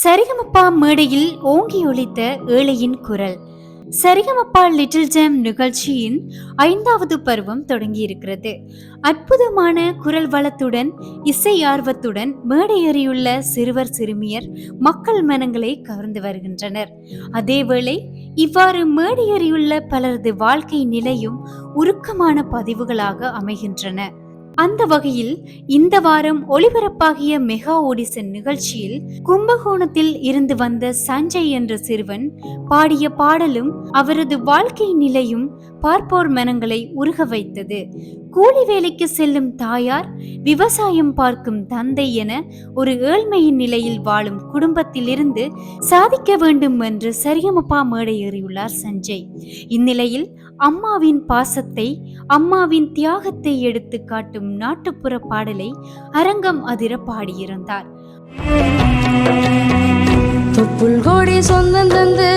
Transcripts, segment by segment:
சரிகமப்பா மேடையில் ஓங்கி ஒலித்த ஏழையின் குரல். சரிகமப்பா லிட்டில் ஜேம் நிகழ்ச்சியின் ஐந்தாவது பருவம் தொடங்கியிருக்கிறது. அற்புதமான குரல் வளத்துடன் இசை ஆர்வத்துடன் மேடையேறியுள்ள சிறுவர் சிறுமியர் மக்கள் மனங்களை கவர்ந்து வருகின்றனர். அதேவேளை இவ்வாறு மேடையேறியுள்ள பலரது வாழ்க்கை நிலையும் உருக்கமான பதிவுகளாக அமைகின்றன. அந்த வகையில் இந்த வாரம் ஒளிபரப்பாகிய மெகா ஓடிசன் நிகழ்ச்சியில் கும்பகோணத்தில் இருந்து வந்த சஞ்சய் என்ற சிறுவன் பாடிய பாடலும் அவரது வாழ்க்கை நிலையும் பார்ப்போர் மனங்களை உருக வைத்தது. கூலி வேலைக்கு செல்லும் தாயார் விவசாயம் பார்க்கும் தந்தை என ஒரு ஏழ்மையின் நிலையில் வாழும் குடும்பத்திலிருந்து சாதிக்க வேண்டும் என்று சரியமப்பா மேடை ஏறியுள்ளார் சஞ்சய். இந்நிலையில் அம்மாவின் பாசத்தை அம்மாவின் தியாகத்தை எடுத்து காட்டும் நாட்டுப்புற பாடலை அரங்கம் அதிர பாடியிருந்தார். தொப்புள் கோடி சொந்தம் தந்து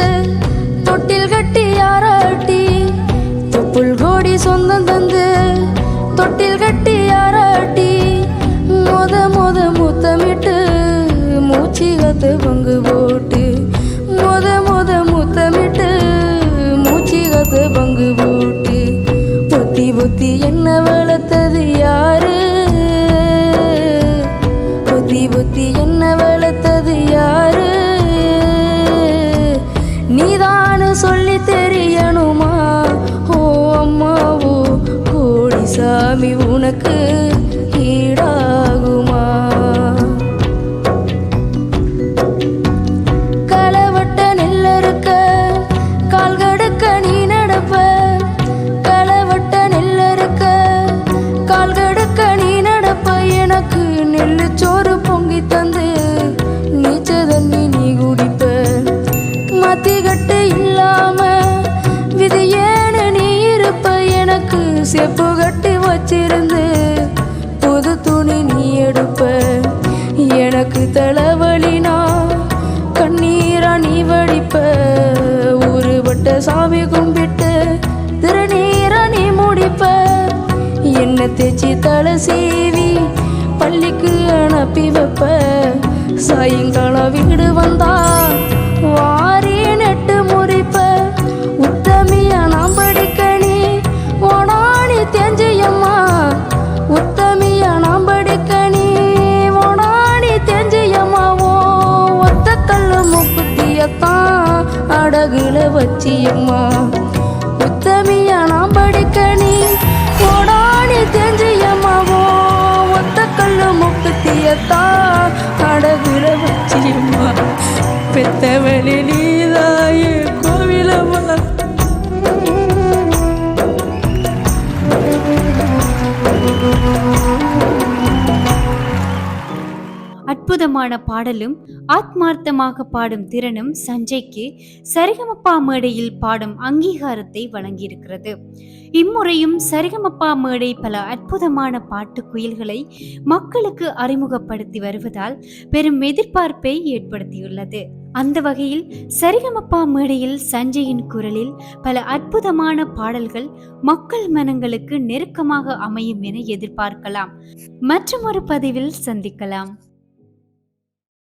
சாமி உனக்கு ஈடாகுமா? களவட்ட நெல்லறுக்க கால் கடுக்க நீ நடப்ப. களவட்ட நெல்லறுக்க கால் கடுக்க நீ நடப்ப. எனக்கு நெல்லு சோறு பொங்கி தந்து நீச்ச தண்ணி நீ குடிப்ப. மத்தி கட்டு இல்லாம விதி நீ இருப்ப. எனக்கு செப்பு எனக்கு தலைவலினா கண்ணீரா நீ வடிப்ப ஊருபட்ட சாமி கும்பிட்டு திருநீரா நீ முடிப்ப. என்ன தேச்சி தலை சீவி பள்ளிக்கு அனுப்பி வைப்ப. சாயங்காலம் வீடு வந்தா வாரி அடகுல வச்சியம்மா. உத்தமியா நாம் படிக்க நீ கோடானி தெரிஞ்சு அற்புதமான பாடலும் ஆத்மார்த்தமாக பாடும் திறனும் சஞ்சய்க்கு சரிகமப்பா மேடையில் பாடும் அங்கீகாரத்தை வழங்கியிருக்கிறது. இம்முறையும் சரிகமப்பா மேடை பல அற்புதமான பாட்டு குயில்களை மக்களுக்கு அறிமுகப்படுத்தி வருவதால் பெரும் எதிர்பார்ப்பை ஏற்படுத்தியுள்ளது. அந்த வகையில் சரிகமப்பா மேடையில் சஞ்சயின் குரலில் பல அற்புதமான பாடல்கள் மக்கள் மனங்களுக்கு நெருக்கமாக அமையும் என எதிர்பார்க்கலாம். மற்றும் ஒரு பதிவில் சந்திக்கலாம்.